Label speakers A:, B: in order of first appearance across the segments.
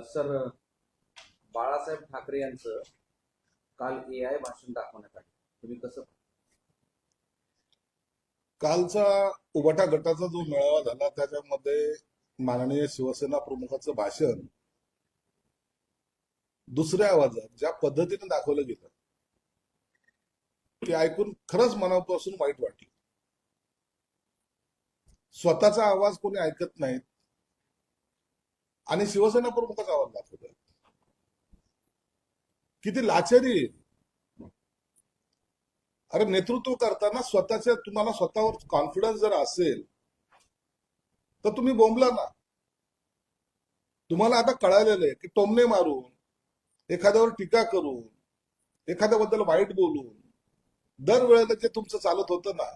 A: Sir Balasaheb Thackeray यांचं काल ए I भाषण दाखवण्यात आलं तुम्ही कसं
B: कालचा उबाटा गटाचा जो मेळावा झाला त्याच्यामध्ये माननीय शिवसेना प्रमुखाचं भाषण दुसऱ्या आवाजात ज्या पद्धतीने दाखवलं गेलं ते ऐकून खरंच मनापासून वाईट वाटलं. स्वतःचा आवाज कोणी ऐकत नाहीत आणि शिवसेना प्रमुखाचा आवाज दाखवत किती लाचारी अरे नेतृत्व करताना स्वतःच्या तुम्हाला स्वतःवर कॉन्फिडन्स जर असेल तर तुम्ही बोंबला ना. तुम्हाला आता कळालेलं आहे की टोमणे मारून एखाद्यावर टीका करून एखाद्याबद्दल वाईट बोलून दरवेळेला जे तुमचं चालत होतं ना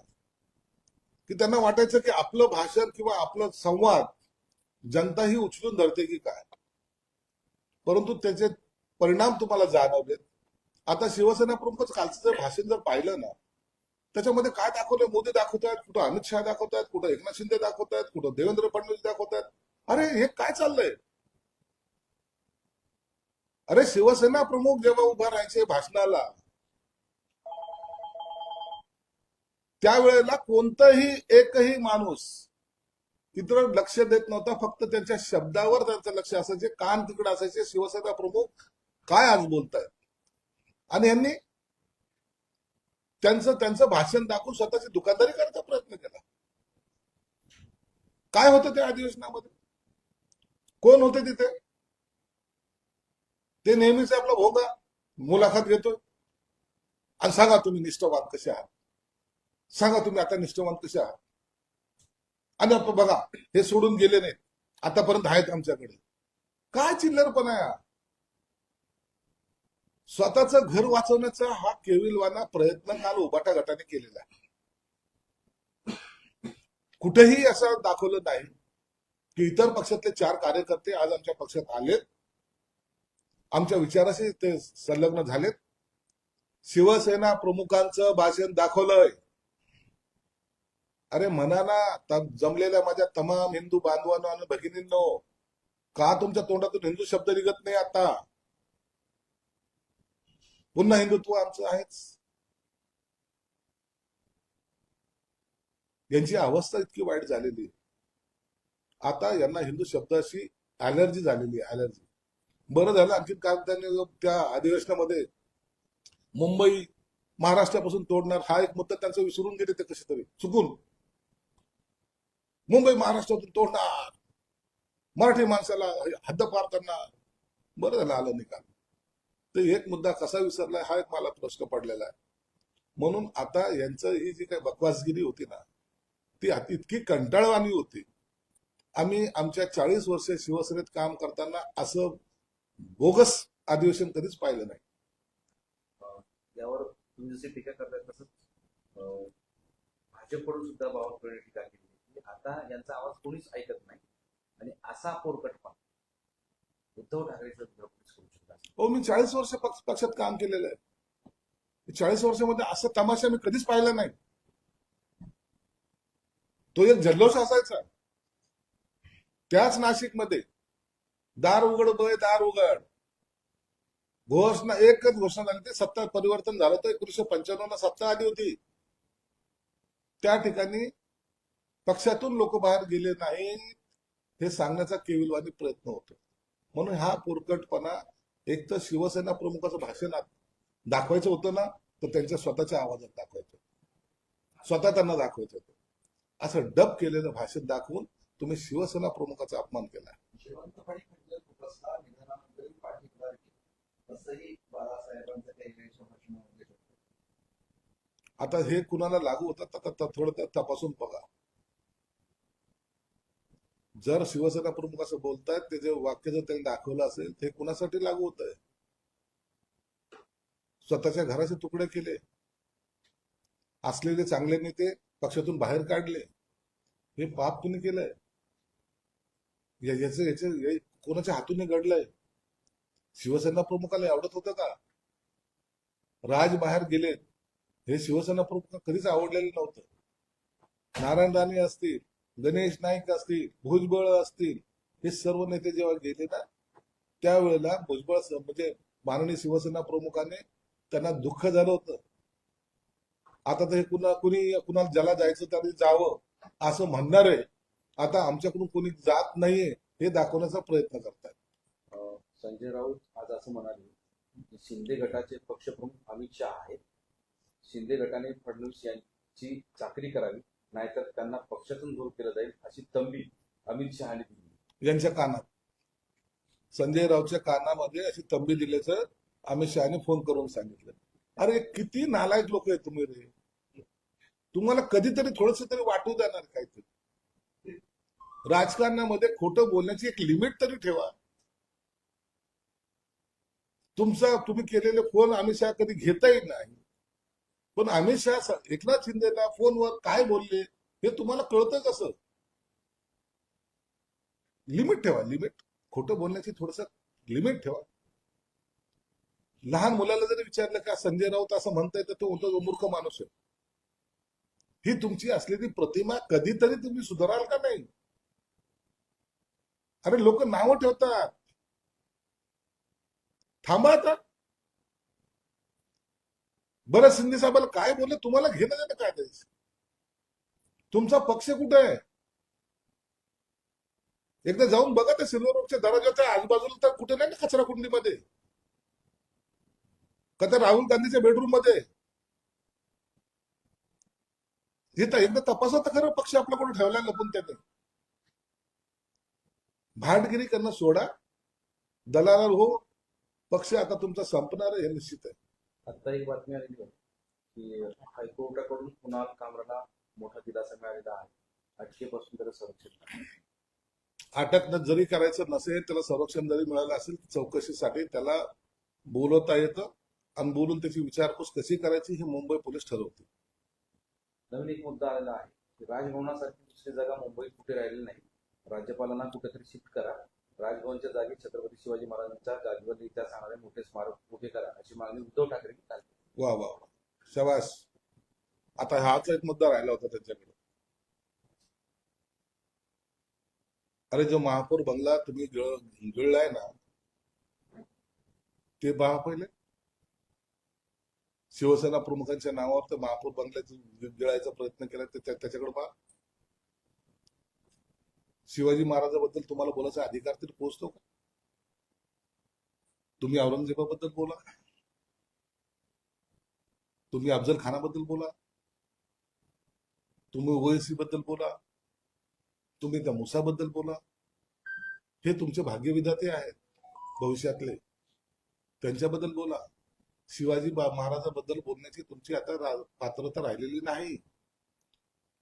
B: की त्यांना वाटायचं की आपलं भाषण किंवा आपलं संवाद जनता ही उचलून धरते की काय? परंतु त्याचे परिणाम तुम्हाला जाणवलेत. आता शिवसेना प्रमुखच कालचं जर भाषण जर पाहिलं ना त्याच्यामध्ये काय दाखवलंय? मोदी दाखवतायत कुठं अमित शहा दाखवतायत कुठं एकनाथ शिंदे दाखवतायत कुठं देवेंद्र फडणवीस दाखवतायत. अरे हे काय चाललंय? अरे शिवसेना प्रमुख जेव्हा उभा राहायचे भाषणाला त्यावेळेला कोणताही एकही माणूस तिथं लक्ष देत नव्हता फक्त त्यांच्या शब्दावर त्यांचं लक्ष असायचे. कान तिकडे असायचे. शिवसेना प्रमुख काय आज बोलतायत? आणि यांनी त्यांचं त्यांचं भाषण दाखवून स्वतःची दुकानदारी करायचा प्रयत्न केला. काय होतं त्या अधिवेशनामध्ये? कोण होते तिथे? ते नेहमीच आपला भोगा. मुलाखत घेतोय. आणि सांगा तुम्ही निष्ठवान कसे आहात? सांगा तुम्ही आता निष्ठवान कसे आहात? आणि बघा हे सोडून गेले नाहीत. आतापर्यंत आहेत आमच्याकडे. काय चिल्लरपणा आहे? स्वतःच घर वाचवण्याचा हा केविलवाना प्रयत्न काल उबाटा गटाने केलेला आहे. कुठेही असं दाखवलं नाही की इतर पक्षातले चार कार्यकर्ते आज आमच्या पक्षात आलेत. आमच्या विचाराशी ते संलग्न झालेत. शिवसेना प्रमुखांचं भाषण दाखवलंय. अरे म्हणा ना जमलेल्या माझ्या तमाम हिंदू बांधवांनो आणि भगिनींनो का तुमच्या तोंडातून हिंदू शब्द निघत नाही आता? पुन्हा हिंदुत्व आमचं आहेच. यांची अवस्था इतकी वाईट झालेली. आता यांना हिंदू शब्दाशी अलर्जी झालेली आहे अलर्जी बरं झालं आणखी काल त्यांनी त्या अधिवेशनामध्ये मुंबई महाराष्ट्रापासून तोडणार हा एक मुद्दा त्यांचा विसरून गेले ते कसे तरी चुकून. मुंबई महाराष्ट्रातून तोडणार. मराठी माणसाला हद्दपार करणार. बरं झालं आलं निकाल. तर एक मुद्दा कसा विसरलाय हा एक मला प्रश्न पडलेला आहे. म्हणून आता यांचं ही जी काही बकवासगिरी होती ना ती इतकी कंटाळवाणी होती. आम्ही आमच्या चाळीस वर्ष शिवसेनेत काम करताना असं बोगस अधिवेशन कधीच पाहिलं नाही.
A: यावर तुम्ही जशी टीका करताय तसंच भाजपकडून सुद्धा बावनकुळे टीका केली. आता यांचा आवाज कोणीच ऐकत नाही. आणि असा पोरकटपणा. उद्धव ठाकरेचं करू शकतात
B: हो मी चाळीस वर्ष पक्षात काम केलेलं आहे. चाळीस वर्षामध्ये असं तमाशा मी कधीच पाहिला नाही. तो एक जल्लोष असायचा. त्याच नाशिकमध्ये दार उघड बय दार उघड. घोषणा एकच घोषणा झाली. ते सत्ता परिवर्तन झालं तर एकोणीशे पंच्याण्णव ला सत्ता आली होती. त्या ठिकाणी पक्षातून लोक बाहेर गेले नाहीत हे सांगण्याचा केविलवादी प्रयत्न होतो. म्हणून हा पोरकटपणा एक तर शिवसेना प्रमुखाचं भाषण आ- दाखवायचं होतं ना तर त्यांच्या स्वतःच्या आवाजात दाखवायचं स्वतः त्यांना दाखवायचं होतं. असं डब केलेलं भाषण दाखवून तुम्ही शिवसेना प्रमुखाचा अपमान केला.
C: होतं.
B: आता हे कुणाला लागू होतं तर- तर थोडं तपासून बघा. जर शिवसेना प्रमुख असं बोलतायत ते जे वाक्य जर त्यांनी दाखवलं असेल ते कुणासाठी लागू होत आहे स्वतःच्या घराचे तुकडे केले. असलेले चांगले नेते पक्षातून बाहेर काढले. हे पाप कुणी केलंय? याचे याचे कोणाच्या हातून घडलंय? शिवसेना प्रमुखाला आवडत होतं का? राज बाहेर गेलेत. हे शिवसेना प्रमुख कधीच आवडलेलं नव्हतं. नारायण राणे असतील गणेश नाईक असतील भुजबळ असतील हे सर्व नेते जेव्हा गेले ना त्यावेळेला भुजबळ म्हणजे माननीय शिवसेना प्रमुखाने त्यांना दुःख झालं होतं. आता तर हे कुणा कुणी कुणाला ज्याला जायचं त्याने जावं असं म्हणणार आहे आता आमच्याकडून कोणी जात नाहीये हे दाखवण्याचा प्रयत्न करतात
A: संजय राऊत आज असं म्हणाले की शिंदे गटाचे पक्षप्रमुख अमित शहा आहेत. शिंदे गटाने फडणवीस यांची चाकरी करावी. नाहीतर त्यांना पक्षातून दूर केलं जाईल अशी तंबी अमित शहाने दिली.
B: यांच्या कानात. संजय रावच्या कानामध्ये अशी तंबी दिल्याचं अमित शहाने फोन करून सांगितलं. अरे किती नालायक लोक आहे तुम्ही रे. तुम्हाला कधीतरी थोडस तरी वाटू देणार काहीतरी. राजकारणामध्ये खोटं बोलण्याची एक लिमिट तरी ठेवा. तुमचा तुम्ही केलेले फोन अमित शहा कधी येत नाही. पण अमित शहा एकनाथ शिंदेला फोनवर काय बोलले हे तुम्हाला कळतं कसं? लिमिट ठेवा लिमिट. खोटं बोलण्याची थोडस लिमिट ठेवा. लहान मुलाला जरी विचारलं का संजय राऊत असं म्हणताय तर तो होतो मूर्ख माणूस आहे. ही तुमची असलेली प्रतिमा कधीतरी तुम्ही सुधाराल का नाही? अरे लोक नावं ठेवतात. थांबा आता. बरं शिंदे साहेबाला काय बोलले? तुम्हाला घेणं देणं काय त्याचं? तुमचा पक्ष कुठे आहे? एकदा जाऊन बघा त्या सिल्वर रोडच्या दरवाजाच्या आजूबाजूला तर कुठे नाही ना कचरा कुंडीमध्ये? का तर राहुल गांधीच्या बेडरूममध्ये हे एकदा तपासा तर खरं पक्ष आपल्याकडे ठेवला लपून त्याने. भांडगिरी करणं सोडा. दलाल हो पक्ष आता तुमचा संपणार आहे हे निश्चित आहे.
A: आता एक बातमी आलेली आहे की हायकोर्टाकडून कुणाल कामराला मोठा दिलासा मिळालेला आहे? अटकेपासून त्याला संरक्षण आहे.
B: अटक जरी करायचं नसेल त्याला संरक्षण जरी मिळालं असेल चौकशीसाठी त्याला बोलवता येतं आणि बोलून त्याची विचारपूस कशी करायची हे मुंबई पोलीस ठरवते
A: नवीन एक मुद्दा आलेला आहे राजभवनासारखी दुसरी जागा मुंबईत कुठे राहिलेली नाही? राज्यपालांना कुठेतरी शिफ्ट करा. राजभवनच्या जागी छत्रपती शिवाजी महाराजांच्या जागेवर इतिहास सांगणारे मोठे स्मारक उभे करा अशी मागणी उद्धव ठाकरे काल
B: वा वा वा. शबास. आता हाच एक मुद्दा राहिला होता त्यांच्याकडे. अरे जो महापौर बंगला तुम्ही गिळलाय ना ते पहा पहिले. शिवसेना प्रमुखांच्या नावावर तर महापौर बंगल्याचा गिळायचा प्रयत्न केला ते त्याच्याकडे पहा. शिवाजी महाराजाबद्दल तुम्हाला बोलायचा अधिकार तरी पोहोचतो का? तुम्ही औरंगजेबाबद्दल बोला. तुम्ही अफजल खानाबद्दल बोला. तुम्ही ओएसी बद्दल बोला. तुम्ही त्या मुसाबद्दल बोला. हे तुमचे भाग्यविधाते आहेत भविष्यातले. त्यांच्याबद्दल बोला. शिवाजी बा- महाराजाबद्दल बोलण्याची तुमची आता पात्रता राहिलेली नाही.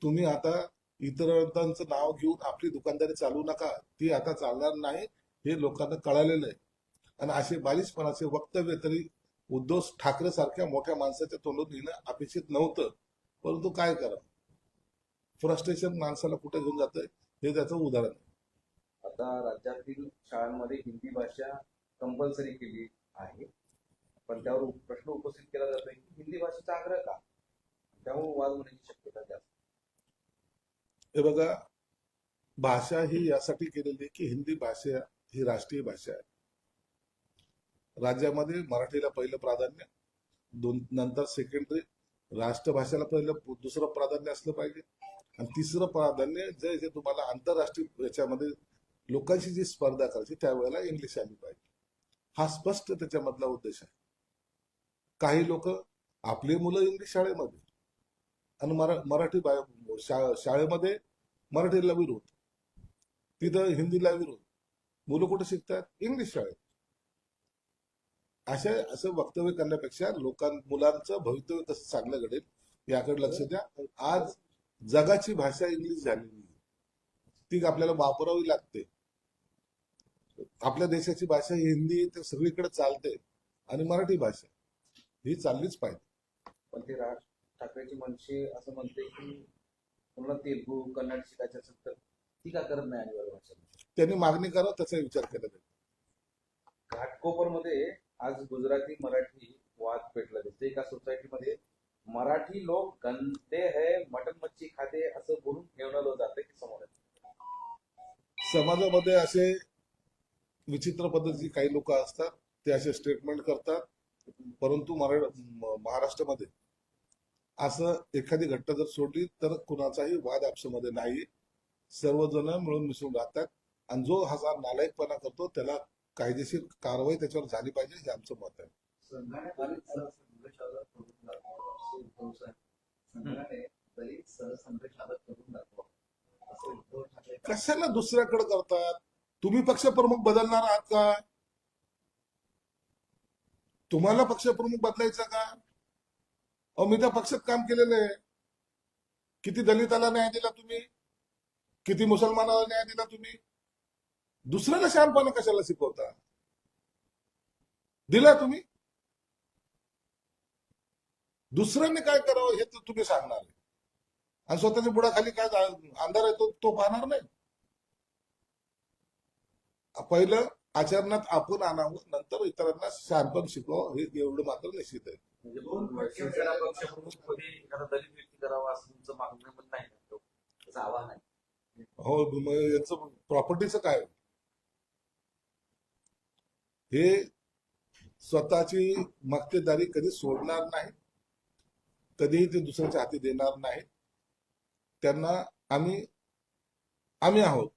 B: तुम्ही आता इतरांचं नाव घेऊन आपली दुकानदारी चालू नका. ती आता चालणार नाही हे लोकांना कळालेलं आहे. आणि असे बालिशपणाचे वक्तव्य तरी उद्धव ठाकरे सारख्या मोठ्या माणसाच्या तोंडून येणं अपेक्षित नव्हतं. परंतु काय करा फ्रस्ट्रेशन माणसाला कुठे घेऊन जातंय? हे त्याचं उदाहरण आहे.
A: आता राज्यातील शाळांमध्ये हिंदी भाषा कंपल्सरी केली आहे. पण त्यावर प्रश्न उपस्थित केला जातोय की हिंदी भाषेचा आग्रह का? त्यामुळे वाद होण्याची शक्यता जास्त
B: हे बघा भाषा ही यासाठी केलेली आहे की हिंदी भाषा ही राष्ट्रीय भाषा आहे. राज्यामध्ये मराठीला पहिलं प्राधान्य दोन नंतर सेकंडरी राष्ट्रभाषेला पहिलं दुसरं प्राधान्य असलं पाहिजे. आणि तिसरं प्राधान्य जे जे तुम्हाला आंतरराष्ट्रीय याच्यामध्ये लोकांशी जी स्पर्धा करायची त्यावेळेला इंग्लिश आली पाहिजे. हा स्पष्ट त्याच्यामधला उद्देश आहे. काही लोक आपली मुलं इंग्लिश शाळेमध्ये आणि मरा मराठी शा- शाळेमध्ये मराठीला विरोध. तिथं हिंदीला विरोध. मुलं कुठे शिकतात? इंग्लिश शाळेत. अशा असं वक्तव्य करण्यापेक्षा लोकां मुलांचं भवितव्य कसं चांगलं घडेल याकडे लक्ष द्या. आज जगाची भाषा इंग्लिश झालेली ती आपल्याला वापरावी लागते. आपल्या देशाची भाषा ही हिंदी तर सगळीकडे चालते. आणि मराठी भाषा ही चाललीच पाहिजे.
A: पण ठाकरेची मनसे असं म्हणते की तुम्हाला तेलगू कन्नड शिकायचं असेल तर ती का करत नाही अनिवार्य भाषा
B: त्यांनी मागणी करा त्याचा विचार केला जाईल.
A: घाटकोपरमध्ये आज गुजराती मराठी वाद पेटला दिसते एका सोसायटीमध्ये मराठी लोक गंदे है मटन मच्छी खाते असं बोलून ठेवलं जाते की समोर.
B: समाजामध्ये असे विचित्र पद्धतीची काही लोक असतात ते असे स्टेटमेंट करतात. परंतु महाराष्ट्रामध्ये असं एखादी घटना जर सोडली तर कुणाचाही वाद आपसामध्ये नाही. सर्वजण मिळून मिसळून राहतात. आणि जो हा असा नालायकपणा करतो त्याला कायदेशीर कारवाई त्याच्यावर झाली पाहिजे हे आमचं मत आहे. कशाला दुसऱ्याकडे करतात? तुम्ही पक्षप्रमुख बदलणार आहात का? तुम्हाला पक्षप्रमुख बदलायचा का? अहो मी त्या पक्षात काम केलेलं आहे. किती दलिताला न्याय दिला तुम्ही? किती मुसलमानाला न्याय दिला तुम्ही? दुसऱ्याला शहाणपणा कशाला शिकवता? दिला तुम्ही? दुसऱ्याने काय करावं हे तर तुम्ही सांगणार आणि स्वतःच्या बुडाखाली काय अंधार आहे तो तो पाहणार नाही. पहिलं आचरणात आपण आणावं नंतर इतरांना शहाणपण शिकवावं हे एवढं मात्र निश्चित आहे.
A: म्हणजे शिवसेना पक्षप्रमुखपदी एखादा दलित व्यक्ती करावा असं तुमचं मागणं पण नाही त्याचं आव्हान आहे.
B: हो मग याचं प्रॉपर्टीचं काय? हे स्वतःची मक्तेदारी कधी सोडणार नाही. कधीही ते दुसऱ्याच्या हाती देणार नाही. त्यांना आम्ही आम्ही आहोत.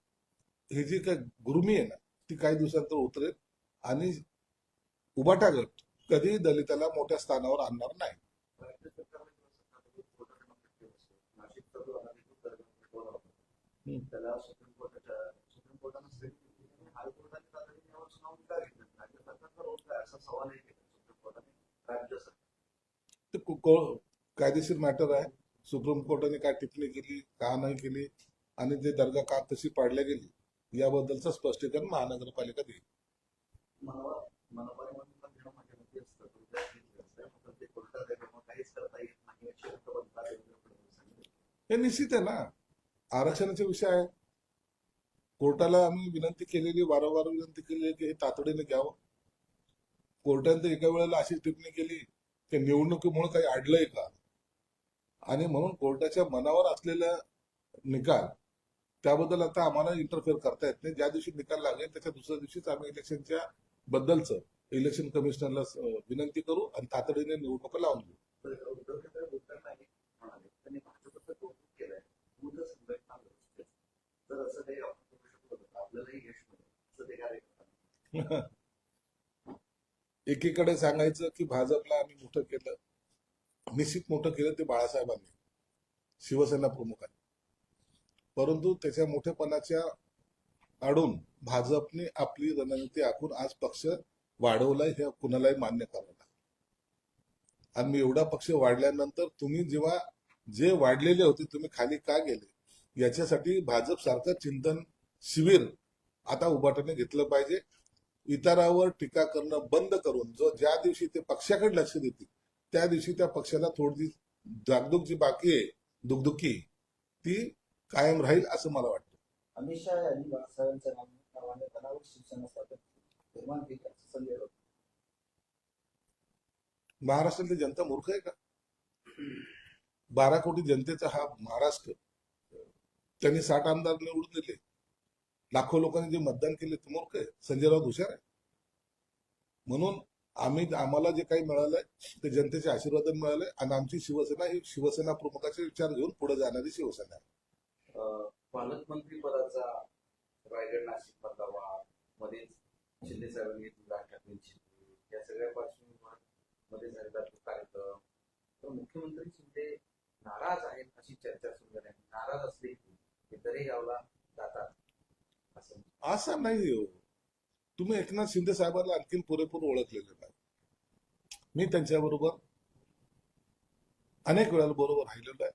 B: हे जी काय गुरुमी आहे ना ती काही दिवसांतर उतरेल आणि उबाटा गट कधीही दलिताला मोठ्या स्थानावर आणणार नाही. कायदेशीर मॅटर आहे. सुप्रीम कोर्टाने काय टिप्पणी केली का नाही केली आणि ते दर्गा का कशी पाडल्या गेली याबद्दलचं स्पष्टीकरण महानगरपालिका देईल
C: मनवा मनपाने म्हणून पण घेणं माझ्या असतं तुमच्या घेतलं असतं मात्र ते कोर्टात आहे त्यामुळे काहीच करता येत नाही अशी हक्कबद्धता देवेंद्र फडणवीस सांगितलं
B: हे निश्चित आहे ना. आरक्षणाचे विषय आहे. कोर्टाला आम्ही विनंती केलेली वारंवार विनंती केली की हे तातडीने घ्यावं. कोर्टाने तर एका वेळेला अशी टिप्पणी केली की निवडणुकीमुळे काही अडलंय का? आणि म्हणून कोर्टाच्या मनावर असलेला निकाल त्याबद्दल आता आम्हाला इंटरफेअर करता येत नाही. ज्या दिवशी निकाल लागेल त्याच्या दुसऱ्या दिवशीच आम्ही इलेक्शनच्या बद्दलचं इलेक्शन कमिशनरला विनंती करू आणि तातडीने निवडणुका लावून घेऊ
C: तर उद्धव ठाकरे बोलताना हे म्हणाले त्यांनी भाजपचं कौतुक केलंय संघटना व्यवस्थेत जर असं काही आपण करू शकलो तर आपल्यालाही यश मिळेल असं ते
B: एकीकडे सांगायचं की भाजपला आम्ही मोठं केलं. निश्चित मोठं केलं ते बाळासाहेबांनी. शिवसेना प्रमुखांनी. परंतु त्याच्या मोठेपणाच्या आडून भाजपने आपली रणनीती आखून आज पक्ष वाढवलाय हे कुणालाही मान्य करावं लागेल आणि एवढा पक्ष वाढल्यानंतर तुम्ही जेव्हा जे वाढलेले होते तुम्ही खाली का गेले? याच्यासाठी भाजप सारखं चिंतन शिबिर आता उभाटाने घेतलं पाहिजे. इतरावर टीका करणं बंद करून जो ज्या दिवशी ते पक्षाकडे लक्ष देतील त्या दिवशी त्या पक्षाला थोडी जागदुग जी बाकी आहे दुगदुकी ती कायम राहील असं मला वाटतं.
D: अमित शहा यांनी बाळासाहेबांच्या नाव- नावाने निर्माण केली
B: महाराष्ट्रातली जनता मूर्ख आहे का? बारा कोटी जनतेचा हा महाराष्ट्र त्यांनी साठ आमदार निवडून दिले. लाखो लोकांनी जे मतदान केले ते मूर्ख आहे. संजय राऊत हुशार आहे. म्हणून आम्ही आम्हाला जे काही मिळालंय ते जनतेचे आशीर्वाद मिळालंय आणि आमची शिवसेना ही शिवसेना प्रमुखाचे विचार घेऊन पुढे जाणारी शिवसेना आहे.
A: पालकमंत्री पदाचा रायगड नाशिक मधला वाद मध्येच शिंदे साहेबांनी राज ठाकरेंची या सगळ्या पार्श्वभूमीवर मध्ये झालेला तो कार्यक्रम. तर मुख्यमंत्री शिंदे नाराज आहेत अशी चर्चा सुरू झाली. आहे. नाराज असले ते दरेगावला जातात. असं.
B: असं नाही हो. तुम्ही एकनाथ शिंदे साहेबांना आणखी पुरेपूर ओळखलेले नाही. मी त्यांच्याबरोबर अनेक वेळा बरोबर राहिलेलो आहे.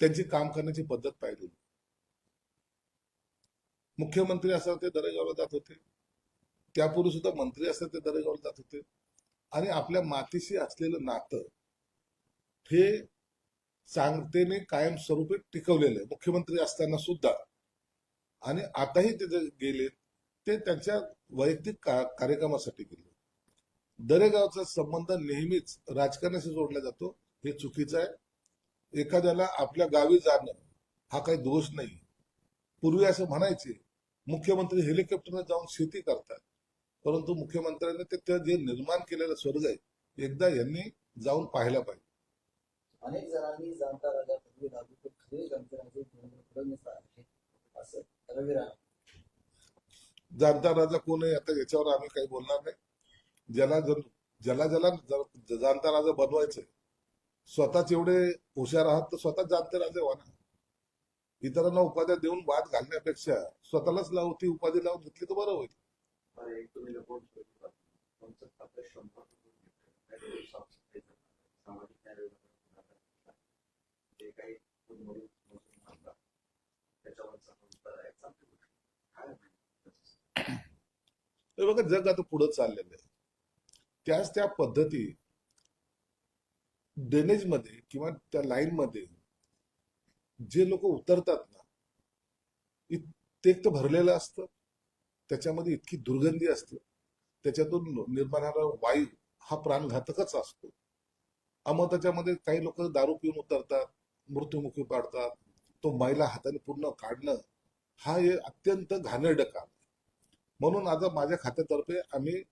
B: त्यांची काम करण्याची पद्धत पाहिली मुख्यमंत्री असतात ते दरेगावला जात होते. त्यापूर्वी सुद्धा मंत्री असतात ते दरेगावला जात होते. आणि आपल्या मातीशी असलेलं नातं हे चांगतेने कायमस्वरूपी टिकवलेलं आहे मुख्यमंत्री असताना सुद्धा. आणि आताही तिथे गेले ते त्यांच्या वैयक्तिक का- कार्यक्रमासाठी गेले दरेगावचा संबंध नेहमीच राजकारणाशी जोडला जातो हे चुकीचं आहे. एखाद्याला आपल्या गावी जाणं हा काही दोष नाही. पूर्वी असं म्हणायचे मुख्यमंत्री हेलिकॉप्टरने जाऊन शेती करतात. परंतु मुख्यमंत्र्यांनी ते ते जे निर्माण केलेलं स्वर्ग आहे एकदा यांनी जाऊन पाहायला पाहिजे.
D: अनेक जणांनी जाणता राजा पदवी लागू खरे जाणते राजे देवेंद्र फडणवीस आहे असं रवी राणा
B: जाणता राजा कोण आहे? आता याच्यावर आम्ही काही बोलणार नाही. ज्याला जर ज्याला ज्याला जर- जाणता राजा बनवायचंय स्वतःच एवढे हुशार आहात तर स्वतःच जाणते राजे व्हा ना. इतरांना उपाध्या देऊन वाद घालण्यापेक्षा स्वतःलाच लावू ती उपाधी लावून घेतली तर बरं होईल.
C: शंभर काही
B: तर बघा जग आता पुढे चाललेलं आहे. त्याच त्या पद्धती ड्रेनेजमध्ये किंवा त्या लाईनमध्ये जे लोक उतरतात ना ते एक तर भरलेलं असतं. त्याच्यामध्ये इतकी दुर्गंधी असते. त्याच्यातून निर्माण होणारा वायू हा प्राणघातकच असतो. अमग त्याच्यामध्ये काही लोक दारू पिऊन उतरतात. मृत्युमुखी पाडतात तो मैला हाताने पूर्ण काढणं हा हे अत्यंत घाणेरडं काम म्हणून आता माझ्या खात्यातर्फे आम्ही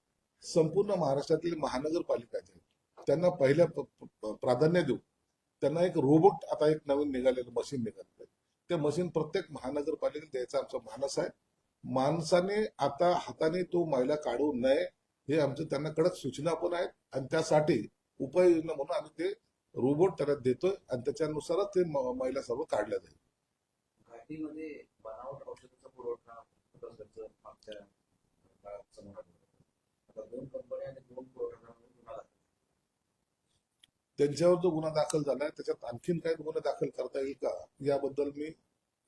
B: संपूर्ण महाराष्ट्रातील महानगरपालिकाचे त्यांना पहिल्या प्राधान्य देऊ त्यांना एक रोबोट आता एक नवीन निघालेलं मशीन निघालेलं आहे. ते मशीन प्रत्येक महानगरपालिकेत द्यायचा आमचा मानस आहे. माणसाने आता हाताने तो महिला काढू नये हे आमचं त्यांना कडक सूचना पण आहेत. आणि त्यासाठी उपाययोजना म्हणून आम्ही ते रोबोट त्यांना देतोय आणि त्याच्यानुसारच ते म- मैला सर्व काढल्या जाईल. त्यांच्यावर जो गुन्हा दाखल झालाय त्याच्यात आणखीन काही गुन्हे दाखल करता येईल का याबद्दल मी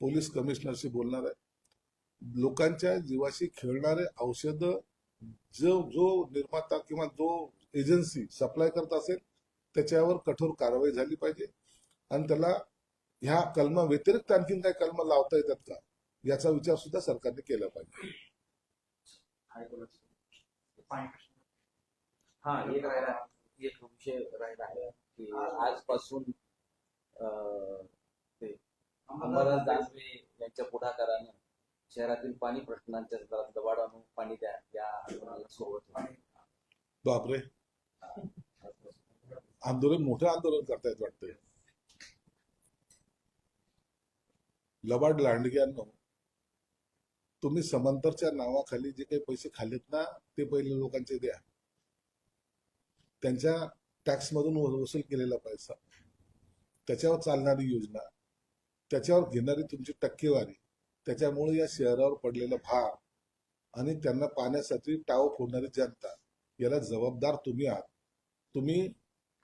B: पोलीस कमिशनरशी बोलणार आहे. लोकांच्या जीवाशी खेळणारे औषध जो जो निर्माता किंवा जो एजन्सी सप्लाय करत असेल त्याच्यावर कठोर कारवाई झाली पाहिजे आणि त्याला ह्या कलमा व्यतिरिक्त आणखीन काही कलम लावता येतात का याचा विचार सुद्धा सरकारने केला पाहिजे?
A: हा एक राहिला एक विषय राहिला आहे की आजपासून अं, ते अंबादास दानवे यांच्या पुढाकारानं शहरातील पाणी प्रश्नांच्या दबाड आणून पाणी द्या या आंदोलनाला सुरुवात.
B: बापरे. आंदोलन मोठं आंदोलन करतायत वाटतंय. लबाड लांडग्यांनो तुम्ही समांतरच्या नावाखाली जे काही पैसे खाल्लेत ना ते पहिले लोकांचे द्या. त्यांच्या टॅक्स मधून वसूल केलेला पैसा. त्याच्यावर चालणारी योजना त्याच्यावर घेणारी तुमची टक्केवारी त्याच्यामुळे या शहरावर पडलेला भार आणि त्यांना पाण्यासाठी टाव फोडणारी जनता याला जबाबदार तुम्ही आहात. तुम्ही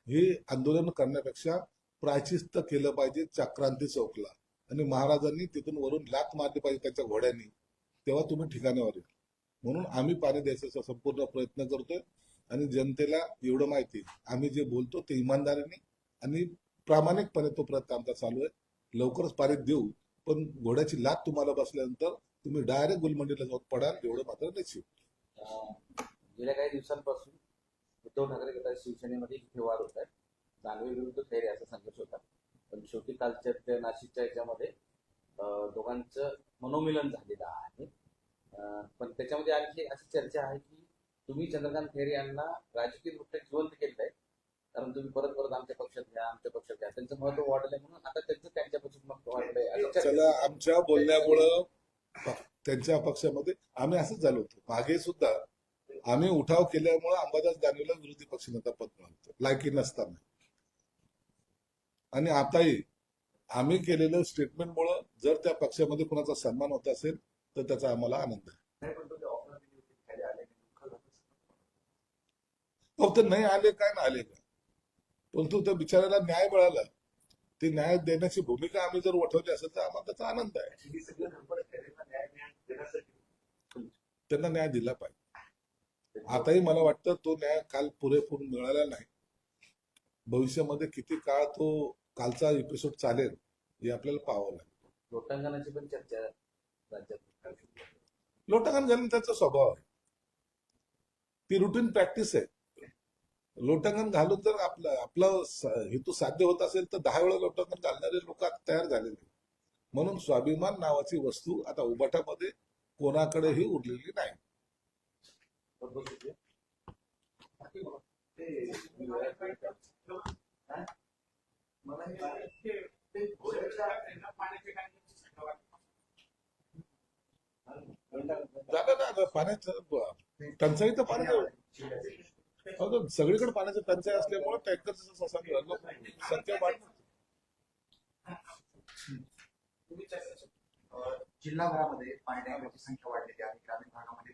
B: हे आंदोलन करण्यापेक्षा प्रायचिस्त केलं पाहिजे चक्रांती चौकला. आणि महाराजांनी तिथून वरून लात मारली पाहिजे त्याच्या घोड्यांनी. तेव्हा तुम्ही ठिकाणावर येईल म्हणून आम्ही पाणी द्यायचा संपूर्ण प्रयत्न करतोय. आणि जनतेला एवढं माहिती आम्ही जे बोलतो ते इमानदारीने आणि प्रामाणिकपणे तो प्रयत्न आमचा चालू आहे. लवकरच पाणी देऊ. पण घोड्याची लात तुम्हाला बसल्यानंतर तुम्ही डायरेक्ट गुलमंडीला जाऊन पडाल एवढं मात्र निश्चित.
A: गेल्या काही दिवसांपासून उद्धव ठाकरे गटाच्या शिवसेनेमध्ये इथे वाद होत. आहेत दानवे विरुद्ध खैरे असा संघर्ष होता. पण शेवटी कालच्या त्या नाशिकच्या याच्यामध्ये दोघांचं मनोमिलन झालेलं आहे. पण त्याच्यामध्ये आणखी अशी चर्चा आहे की तुम्ही चंद्रकांत खैरे यांना राजकीय दृष्ट्या जिवंत केलं आहे कारण तुम्ही परत परत आमच्या पक्षात घ्या आमच्या पक्षात घ्या. त्यांचं महत्त्व वाढलंय म्हणून आता त्यांचं त्यांच्यापासून महत्त्व वाढलंय
B: आमच्या बोलण्यामुळं त्यांच्या पक्षामध्ये आम्ही असंच झालो होतो. मागे सुद्धा आम्ही उठाव केल्यामुळे अंबादास दानवेला विरोधी पक्षनेता पद मिळालं. लायकी नसताना. आणि आताही आम्ही केलेलं स्टेटमेंटमुळं जर त्या पक्षामध्ये कुणाचा सन्मान होत असेल तर त्याचा आम्हाला आनंद आहे. फक्त नाही आले काय ना आले का? परंतु त्या बिचाऱ्याला न्याय मिळाला. ते न्याय देण्याची भूमिका आम्ही जर वठवली असेल तर आम्हाला त्याचा आनंद आहे. त्यांना न्याय दिला पाहिजे. आताही मला वाटतं तो न्याय काल पुरेपूर मिळाला नाही. भविष्यामध्ये किती काळ तो कालचा एपिसोड चालेल हे आपल्याला पाहावं लागेल.
A: लोटांगणाची पण चर्चा राज्यात
B: लोटांगण घालून त्याचा स्वभाव आहे. ती रुटीन प्रॅक्टिस आहे. लोटांगण घालून जर आपलं आपलं स- हेतू साध्य होत असेल तर दहा वेळा लोटांगण घालणारे लोक आता तयार झालेले. म्हणून स्वाभिमान नावाची वस्तू आता उबाटामध्ये कोणाकडेही उरलेली नाही
C: मला हे ते भोजनाच्या
B: झालं ना आता पाण्याचं टंचाई तर पाणी हो, हो. सगळीकडे पाण्याचं टंचाई असल्यामुळे टँकर संख्या वाढली
C: जिल्हाभरामध्ये पाणी टँकरची संख्या वाढलेली आहे. ग्रामीण भागामध्ये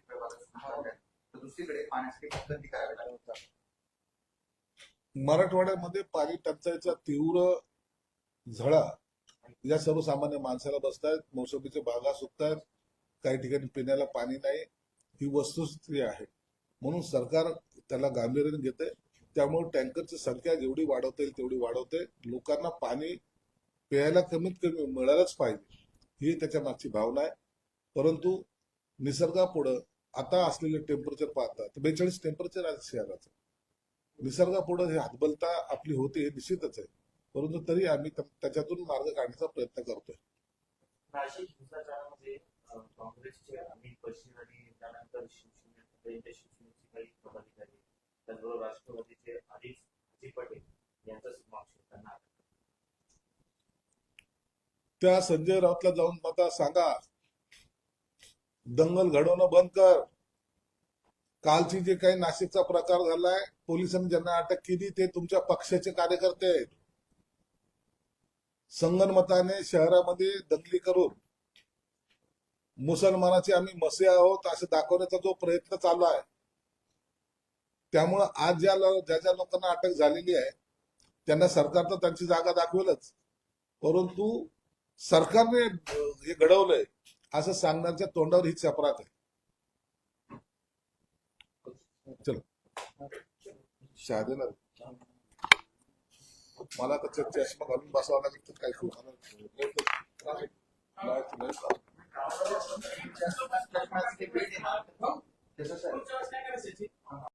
C: दुसरीकडे पाण्यासाठी पसंती करावी होता
B: मराठवाड्यामध्ये पाणी टंचाईचा तीव्र झळा या सर्वसामान्य माणसाला बसतायत मोसंबीचे भागा सुकतायत काही ठिकाणी पिण्याला पाणी नाही ही वस्तुस्थिती आहे. म्हणून सरकार त्याला गांभीर्याने घेते त्यामुळे टँकरची संख्या जेवढी वाढवता येईल तेवढी वाढवते. लोकांना पाणी प्यायला कमीत कमी मिळायलाच पाहिजे ही त्याच्या मागची भावना आहे. परंतु निसर्गापुढं आता असलेले टेम्परेचर पाहता तर बेचाळीस टेम्परेचर आहे शहराचं निसर्गापुढे हे हातबलता आपली होते हे निश्चितच आहे. परंतु तरी आम्ही त्या- त्याच्यातून मार्ग काढण्याचा प्रयत्न करतोय.
E: नाशिक हिंसाचारामध्ये अ, काँग्रेसचे अमित बशीर आणि त्यानंतर शिवसेने त्यांच्या शिवसेनेचे काही पदाधिकारी त्याचबरोबर राष्ट्रवादीचे आरिफ हाजी पटेल यांचा समावेश आहे. त्यांना अटक
B: त्या संजय राऊतला जाऊन आता सांगा. दंगल घडवणं बंद कर. कालची जे काही नाशिकचा प्रकार झालाय पोलिसांनी ज्यांना अटक केली ते तुमच्या पक्षाचे कार्यकर्ते आहेत. संगणमताने शहरामध्ये दंगली करून मुसलमानाचे आम्ही मसे आहोत असं दाखवण्याचा जो प्रयत्न चालू आहे त्यामुळं आज ज्या ज्या ज्या लोकांना अटक झालेली आहे त्यांना सरकार तर त्यांची जागा दाखवेलच. परंतु सरकारने हे घडवलंय. असं सांगण्याच्या तोंडावर ही चपराक आहे. चलो. शहादेला मला तर चष्मा घालून बसावं लागेल तर काय करू?